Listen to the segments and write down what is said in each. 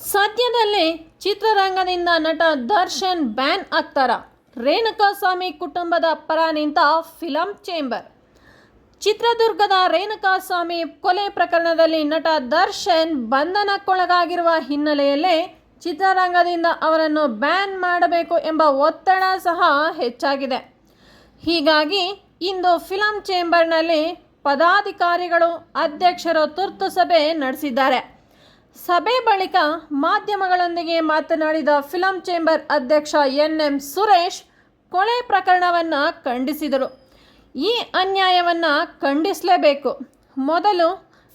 ಸದ್ಯದಲ್ಲೇ ಚಿತ್ರರಂಗದಿಂದ ನಟ ದರ್ಶನ್ ಬ್ಯಾನ್ ಆಗ್ತಾರ? ರೇಣುಕಾಸ್ವಾಮಿ ಕುಟುಂಬದ ಪರ ನಿಂತ ಫಿಲಂ ಚೇಂಬರ್. ಚಿತ್ರದುರ್ಗದ ರೇಣುಕಾಸ್ವಾಮಿ ಕೊಲೆ ಪ್ರಕರಣದಲ್ಲಿ ನಟ ದರ್ಶನ್ ಬಂಧನಕ್ಕೊಳಗಾಗಿರುವ ಹಿನ್ನೆಲೆಯಲ್ಲಿ ಚಿತ್ರರಂಗದಿಂದ ಅವರನ್ನು ಬ್ಯಾನ್ ಮಾಡಬೇಕು ಎಂಬ ಒತ್ತಡ ಸಹ ಹೆಚ್ಚಾಗಿದೆ. ಹೀಗಾಗಿ ಇಂದು ಫಿಲಂ ಚೇಂಬರ್ನಲ್ಲಿ ಪದಾಧಿಕಾರಿಗಳು, ಅಧ್ಯಕ್ಷರು ತುರ್ತು ಸಭೆ ನಡೆಸಿದ್ದಾರೆ. ಸಭೆ ಬಳಿಕ ಮಾಧ್ಯಮಗಳೊಂದಿಗೆ ಮಾತನಾಡಿದ ಫಿಲಂ ಚೇಂಬರ್ ಅಧ್ಯಕ್ಷ ಎನ್ ಎಂ ಸುರೇಶ್ ಕೊಲೆ ಪ್ರಕರಣವನ್ನು ಖಂಡಿಸಿದರು. ಈ ಅನ್ಯಾಯವನ್ನು ಖಂಡಿಸಲೇಬೇಕು. ಮೊದಲು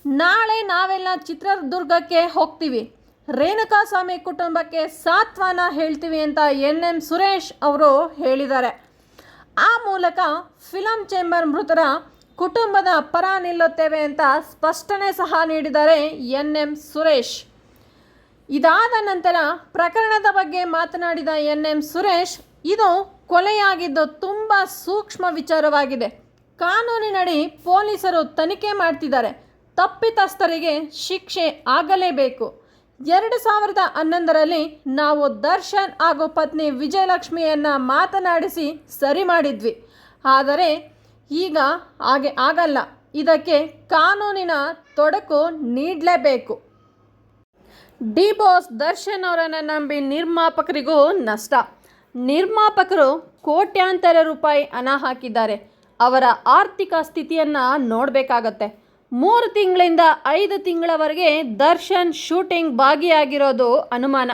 ನಾಳೆ ನಾವೆಲ್ಲ ಚಿತ್ರದುರ್ಗಕ್ಕೆ ಹೋಗ್ತೀವಿ. ರೇಣುಕಾಸ್ವಾಮಿ ಕುಟುಂಬಕ್ಕೆ ಸಾತ್ವನ ಹೇಳ್ತೀವಿ ಅಂತ ಎನ್ ಎಂ ಸುರೇಶ್ ಅವರು ಹೇಳಿದ್ದಾರೆ. ಆ ಮೂಲಕ ಫಿಲಂ ಚೇಂಬರ್ ಮೃತರ ಕುಟುಂಬದ ಪರ ನಿಲ್ಲುತ್ತೇವೆ ಅಂತ ಸ್ಪಷ್ಟನೆ ಸಹ ನೀಡಿದ್ದಾರೆ ಎನ್ ಎಂ ಸುರೇಶ್. ಇದಾದ ನಂತರ ಪ್ರಕರಣದ ಬಗ್ಗೆ ಮಾತನಾಡಿದ ಎನ್ ಎಂ ಸುರೇಶ್, ಇದು ಕೊಲೆಯಾಗಿದ್ದು ತುಂಬ ಸೂಕ್ಷ್ಮ ವಿಚಾರವಾಗಿದೆ. ಕಾನೂನಿನಡಿ ಪೊಲೀಸರು ತನಿಖೆ ಮಾಡ್ತಿದ್ದಾರೆ. ತಪ್ಪಿತಸ್ಥರಿಗೆ ಶಿಕ್ಷೆ ಆಗಲೇಬೇಕು. ಎರಡು ಸಾವಿರದ ಹನ್ನೊಂದರಲ್ಲಿ ನಾವು ದರ್ಶನ್ ಹಾಗೂ ಪತ್ನಿ ವಿಜಯಲಕ್ಷ್ಮಿಯನ್ನು ಮಾತನಾಡಿಸಿ ಸರಿ ಮಾಡಿದ್ವಿ. ಆದರೆ ಈಗ ಹಾಗೆ ಆಗಲ್ಲ. ಇದಕ್ಕೆ ಕಾನೂನಿನ ತೊಡಕು ನೀಡಲೇಬೇಕು. ಡಿ ಬಾಸ್ ದರ್ಶನ್ ಅವರನ್ನು ನಂಬಿ ನಿರ್ಮಾಪಕರಿಗೂ ನಷ್ಟ. ನಿರ್ಮಾಪಕರು ಕೋಟ್ಯಾಂತರ ರೂಪಾಯಿ ಹಣ ಹಾಕಿದ್ದಾರೆ. ಅವರ ಆರ್ಥಿಕ ಸ್ಥಿತಿಯನ್ನು ನೋಡಬೇಕಾಗತ್ತೆ. ಮೂರು ತಿಂಗಳಿಂದ ಐದು ತಿಂಗಳವರೆಗೆ ದರ್ಶನ್ ಶೂಟಿಂಗ್ ಭಾಗಿಯಾಗಿರೋದು ಅನುಮಾನ.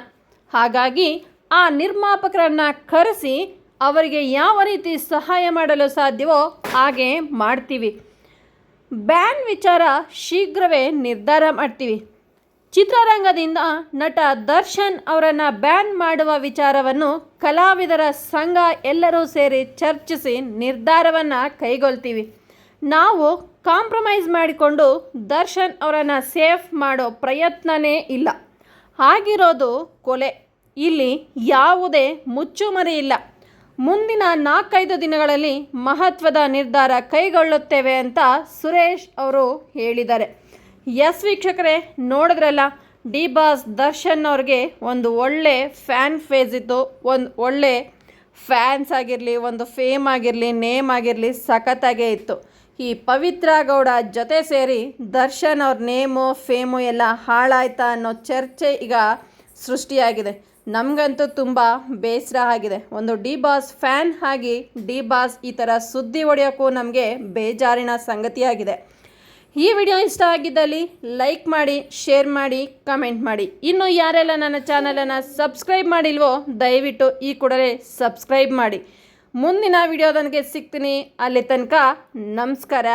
ಹಾಗಾಗಿ ಆ ನಿರ್ಮಾಪಕರನ್ನು ಕರೆಸಿ ಅವರಿಗೆ ಯಾವ ರೀತಿ ಸಹಾಯ ಮಾಡಲು ಸಾಧ್ಯವೋ ಹಾಗೆ ಮಾಡ್ತೀವಿ. ಬ್ಯಾನ್ ವಿಚಾರ ಶೀಘ್ರವೇ ನಿರ್ಧಾರ ಮಾಡ್ತೀವಿ. ಚಿತ್ರರಂಗದಿಂದ ನಟ ದರ್ಶನ್ ಅವರನ್ನು ಬ್ಯಾನ್ ಮಾಡುವ ವಿಚಾರವನ್ನು ಕಲಾವಿದರ ಸಂಘ ಎಲ್ಲರೂ ಸೇರಿ ಚರ್ಚಿಸಿ ನಿರ್ಧಾರವನ್ನು ಕೈಗೊಳ್ತೀವಿ. ನಾವು ಕಾಂಪ್ರಮೈಸ್ ಮಾಡಿಕೊಂಡು ದರ್ಶನ್ ಅವರನ್ನು ಸೇಫ್ ಮಾಡೋ ಪ್ರಯತ್ನನೇ ಇಲ್ಲ. ಆಗಿರೋದು ಕೊಲೆ. ಇಲ್ಲಿ ಯಾವುದೇ ಮುಚ್ಚುಮರಿ ಇಲ್ಲ. ಮುಂದಿನ ನಾಲ್ಕೈದು ದಿನಗಳಲ್ಲಿ ಮಹತ್ವದ ನಿರ್ಧಾರ ಕೈಗೊಳ್ಳುತ್ತೇವೆ ಅಂತ ಸುರೇಶ್ ಅವರು ಹೇಳಿದ್ದಾರೆ. ಎಸ್ ವೀಕ್ಷಕರೇ, ನೋಡಿದ್ರಲ್ಲ ಡಿ ಬಾಸ್ ದರ್ಶನ್ ಅವ್ರಿಗೆ ಒಂದು ಒಳ್ಳೆ ಫ್ಯಾನ್ ಫೇಸ್ ಇತ್ತು. ಒಂದು ಒಳ್ಳೆ ಫ್ಯಾನ್ಸ್ ಆಗಿರಲಿ, ಒಂದು ಫೇಮ್ ಆಗಿರಲಿ, ನೇಮ್ ಆಗಿರಲಿ ಸಖತ್ತಾಗೇ ಇತ್ತು. ಈ ಪವಿತ್ರ ಗೌಡ ಜೊತೆ ಸೇರಿ ದರ್ಶನ್ ಅವ್ರ ನೇಮು, ಫೇಮು ಎಲ್ಲ ಹಾಳಾಯ್ತಾ ಅನ್ನೋ ಚರ್ಚೆ ಈಗ ಸೃಷ್ಟಿಯಾಗಿದೆ. ನಮಗಂತೂ ತುಂಬ ಬೇಸರ ಆಗಿದೆ. ಒಂದು ಡಿ ಬಾಸ್ ಫ್ಯಾನ್ ಆಗಿ ಡಿ ಬಾಸ್ ಈ ಥರ ಸುದ್ದಿ ಹೊಡೆಯೋಕ್ಕೂ ನಮಗೆ ಬೇಜಾರಿನ ಸಂಗತಿಯಾಗಿದೆ. ಈ ವಿಡಿಯೋ ಇಷ್ಟ ಆಗಿದ್ದಲ್ಲಿ ಲೈಕ್ ಮಾಡಿ, ಶೇರ್ ಮಾಡಿ, ಕಮೆಂಟ್ ಮಾಡಿ. ಇನ್ನು ಯಾರೆಲ್ಲ ನನ್ನ ಚಾನಲನ್ನು ಸಬ್ಸ್ಕ್ರೈಬ್ ಮಾಡಿಲ್ವೋ, ದಯವಿಟ್ಟು ಈ ಕೂಡಲೇ ಸಬ್ಸ್ಕ್ರೈಬ್ ಮಾಡಿ. ಮುಂದಿನ ವಿಡಿಯೋದನಿಗೆ ಸಿಗ್ತೀನಿ. ಅಲ್ಲಿ ತನಕ ನಮಸ್ಕಾರ.